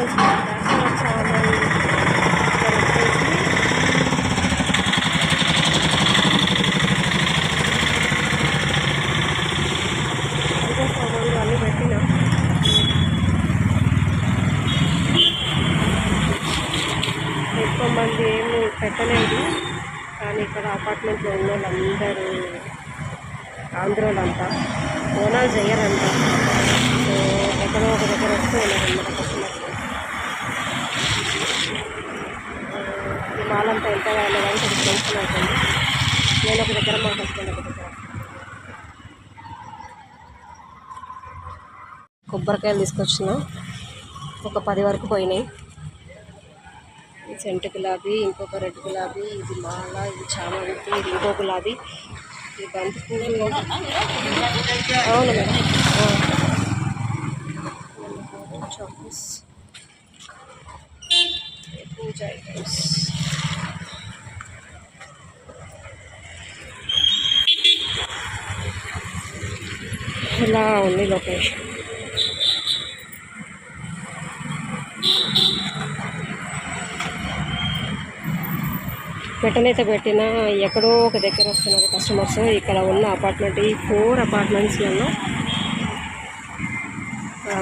Decorations ఎక్కువ మంది ఏమి పెట్టలేదు. కానీ ఇక్కడ అపార్ట్మెంట్లో ఉన్న వాళ్ళందరూ ఆంధ్రోళ్ళంతా బోనాలు చేయరంట సో ఎక్కడో ఒక దగ్గర వస్తూ ఉన్నారన్నమాట మాల్ అంతా ఎంత కాలేదని కొంచెం టెన్షన్ అవుతుంది నేను ఒక దగ్గర మా హస్బెండ్ ఒక దగ్గర. కొబ్బరికాయలు తీసుకొచ్చిన. ఒక పది వరకు పోయినాయి. ఈ సెంటు గులాబీ ఇంకొక రెడ్ గులాబీ ఇది మాల ఇది చామంతి ఇది ఇంకో గులాబీ. ఇది బంతి పూలు. అవును మేడం. ఆ. Chocolates puja items. ఇలా ఉంది లొకేషన్ పెట్టనైతే పెట్టినా ఎక్కడో ఒక దగ్గర వస్తున్నారు కస్టమర్స్ ఇక్కడ ఉన్న అపార్ట్మెంట్ ఈ ఫోర్ అపార్ట్మెంట్స్లలో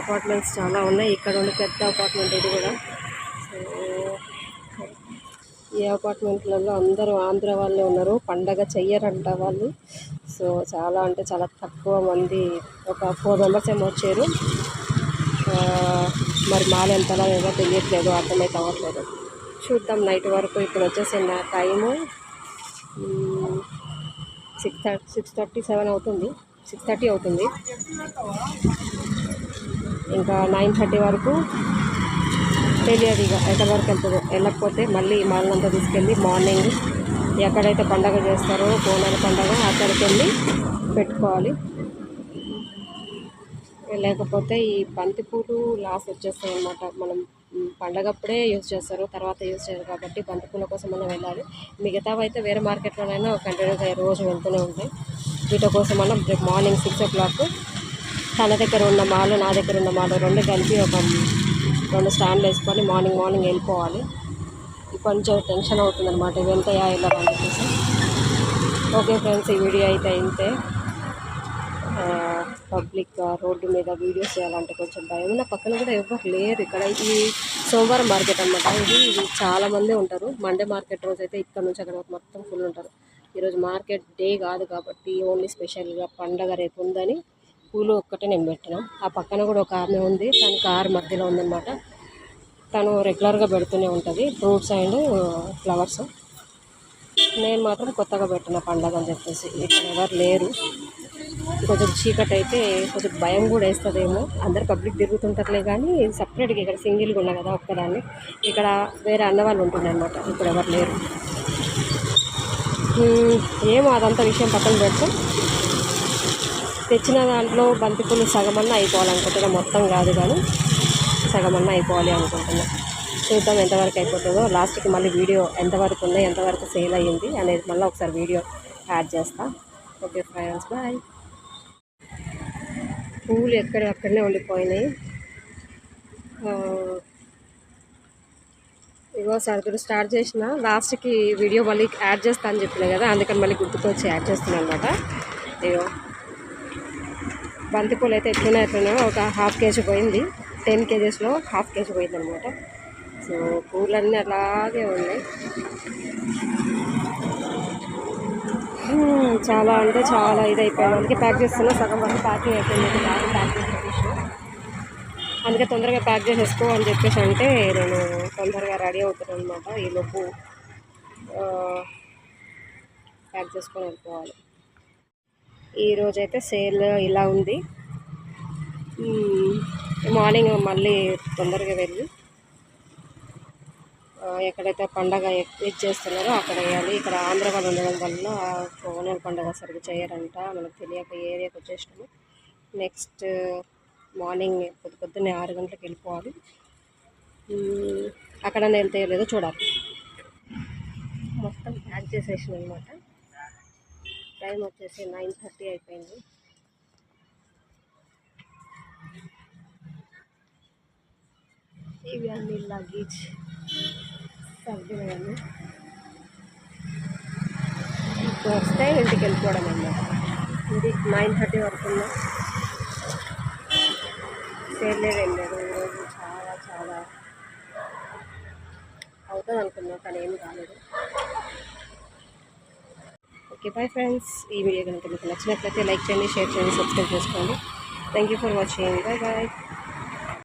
అపార్ట్మెంట్స్ చాలా ఉన్నాయి. ఇక్కడ ఉన్న పెద్ద అపార్ట్మెంట్ ఇది కూడా. సో ఈ అపార్ట్మెంట్లలో అందరూ ఆంధ్ర వాళ్ళే ఉన్నారు. పండగ చెయ్యరంట వాళ్ళు. సో చాలా అంటే చాలా తక్కువ మంది ఒక ఫోర్ మెంబర్స్ ఏమో వచ్చారు. మరి మాల ఎంతలా ఏదో తెలియట్లేదు అర్థమైతే అవ్వట్లేదు. చూద్దాం నైట్ వరకు ఇప్పుడు వచ్చేసి నా time. Six thirty six thirty seven అవుతుంది. సిక్స్ థర్టీ అవుతుంది. ఇంకా నైన్ థర్టీ వరకు తెలియదు ఇక ఎక్కడి వరకు వెళ్తుందో. వెళ్ళకపోతే మళ్ళీ మాలంతా తీసుకెళ్ళి మార్నింగ్ ఎక్కడైతే పండగ చేస్తారో బోనాల పండగ అక్కడికి వెళ్ళి పెట్టుకోవాలి. లేకపోతే ఈ బంతి పూలు లాస్ వచ్చేస్తాయి అన్నమాట. మనం పండగప్పుడే యూజ్ చేస్తారు తర్వాత యూజ్ చేయరు కాబట్టి బంతి పూల కోసం మనం వెళ్ళాలి. మిగతావి అయితే వేరే మార్కెట్లోనైనా కంటిన్యూగా రోజు వెళ్తూనే ఉంటాయి వీటి కోసం మనం రేపు మార్నింగ్ సిక్స్ ఓ క్లాక్ తన దగ్గర ఉన్న మాలు నా దగ్గర ఉన్న మాలు రెండు కలిపి ఒక రెండు స్టాండ్లు వేసుకొని మార్నింగ్ మార్నింగ్ వెళ్ళిపోవాలి. కొంచెం టెన్షన్ అవుతుంది అనమాట వెళ్తాయా ఇలా వెళ్ళాలని చెప్పేసి ఓకే ఫ్రెండ్స్ ఈ వీడియో అయితే అయితే పబ్లిక్ రోడ్డు మీద వీడియోస్ చేయాలంటే కొంచెం భయం. నా పక్కన కూడా ఎవరు లేరు ఇక్కడ. ఈ సోమవారం మార్కెట్ అనమాట ఇది ఇది చాలా ఉంటారు. మండే మార్కెట్ రోజు అయితే ఇక్కడ నుంచి అక్కడ మొత్తం ఫుల్ ఉంటారు. ఈరోజు మార్కెట్ డే కాదు కాబట్టి ఓన్లీ స్పెషల్గా పండగ రేపు ఉందని పూలు ఒక్కటే నేను పెట్టినాం. ఆ పక్కన కూడా ఒక ఆమె ఉంది. తన కార్ మధ్యలో ఉందన్నమాట. తను రెగ్యులర్గా పెడుతూనే ఉంటుంది. Fruits and flowers. నేను మాత్రం కొత్తగా పెట్టిన పండగ అని చెప్పేసి ఇక్కడ ఎవరు లేరు. కొంచెం చీకటి అయితే కొంచెం భయం కూడా వేస్తుందేమో. అందరు పబ్లిక్ తిరుగుతుంటారులే కానీ సపరేట్గా ఇక్కడ సింగిల్గా ఉన్నా కదా ఒక్కదాన్ని. ఇక్కడ వేరే అన్నవాళ్ళు ఉంటుందన్నమాట. ఇప్పుడు ఎవరు లేరు. ఏమో అదంతా విషయం పక్కన పెడతాం. తెచ్చిన దాంట్లో బంతిపూలు సగమన్నా అయిపోవాలనుకుంటున్నా మొత్తం కాదు కానీ. సగమన్నా అయిపోవాలి అనుకుంటున్నా. చూద్దాం ఎంతవరకు అయిపోతుందో. లాస్ట్కి మళ్ళీ వీడియో ఎంతవరకు ఉన్నాయి ఎంతవరకు సేల్ అయ్యింది అనేది మళ్ళీ ఒకసారి వీడియో యాడ్ చేస్తా. Okay friends bye. పూలు ఎక్కడ అక్కడనే ఉండిపోయినాయి. ఆ, ఇగో సరుకులు స్టార్ట్ చేసిన. లాస్ట్కి వీడియో మళ్ళీ యాడ్ చేస్తా అని చెప్పిన కదా అందుకని మళ్ళీ గుర్తుకొచ్చి యాడ్ చేస్తున్నాను అనమాట ఇగో బంతిపూలు అయితే ఎట్లున్నాయి ఎట్లున్నాయో ఒక హాఫ్ కేజీ పోయింది. టెన్ కేజెస్లో హాఫ్ కేజీ పోయిందనమాట సో పూలన్నీ అలాగే ఉన్నాయి. చాలా అంటే చాలా ఇది అయిపోయింది అందుకే ప్యాక్ చేస్తున్నా. సగం వరకు ప్యాకింగ్ అయిపోయింది బాగా ప్యాక్ చేసేసి అందుకే తొందరగా ప్యాక్ చేసేసుకో అని చెప్పేసి అంటే నేను తొందరగా రెడీ అవుతాను అనమాట ఈలోపు లోపు ప్యాక్ చేసుకొని వెళ్ళిపోవాలి. ఈరోజు అయితే సేల్ ఇలా ఉంది. మార్నింగ్ మళ్ళీ తొందరగా వెళ్ళి ఎక్కడైతే పండగ ఇది చేస్తున్నారో అక్కడ వేయాలి ఇక్కడ ఆంధ్ర వాళ్ళు ఉండడం వల్ల ఓనర్ పండగ సరిగ్గా చేయరంట మనకు తెలియక ఏరియాకి వచ్చేసినాము. నెక్స్ట్ మార్నింగ్ పొద్దు పొద్దున్నే ఆరు గంటలకు వెళ్ళిపోవాలి. అక్కడ వెళ్తే లేదో చూడాలి. మొత్తం ప్యాక్ చేసేసిన అనమాట టైం వచ్చేసి నైన్ థర్టీ అయిపోయింది. ఇవి అన్ని లగేజ్ సర్దినవన్నీ ఇప్పుడు వస్తే ఇంటికి వెళ్ళిపోవడం అన్నమాట. ఇది నైన్ థర్టీ వరకు ఉన్నా. సేల్ లేదు ఏం లేదు ఈరోజు చాలా చాలా అవుతుంది అనుకున్నా కానీ ఏం కాలేదు. ఓకే బాయ్ ఫ్రెండ్స్ ఈ వీడియో కనుక మీకు నచ్చినట్లయితే లైక్ చేయండి షేర్ చేయండి సబ్స్క్రైబ్ చేసుకోండి. Thank you for watching bye bye